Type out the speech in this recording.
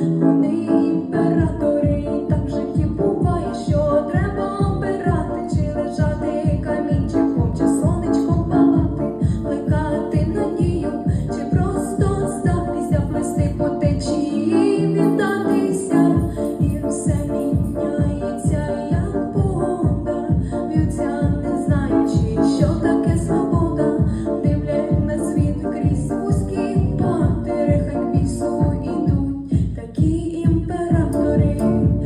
вони імператори. You.